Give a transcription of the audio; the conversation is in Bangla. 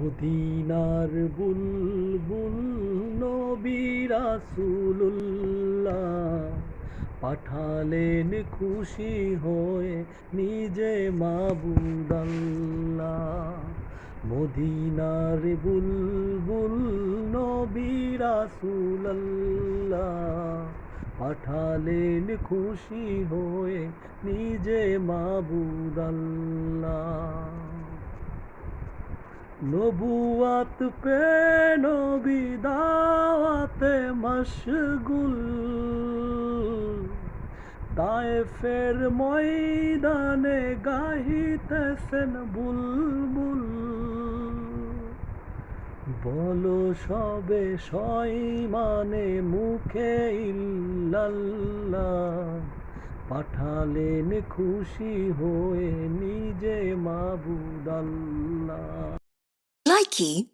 মদিনার বুলবুল নবী রাসূলুল্লাহ পাঠালেন খুশি হয়ে নিজে মাবুদ আল্লাহ মদিনার বুলবুল নবী রাসূলুল্লাহ পাঠালেন খুশি হয়ে নিজে মাবুদ আল্লাহ নবুয়াত পে নবী দাওয়াতে মশগুল। তায়েফের ময়দানে গাহিতেছেন বুলবুল। বলো সবে সইমানে মুখে ইল্লাল্লাহ। পাঠালেন খুশি হয়ে নিজে মাবুদ Nike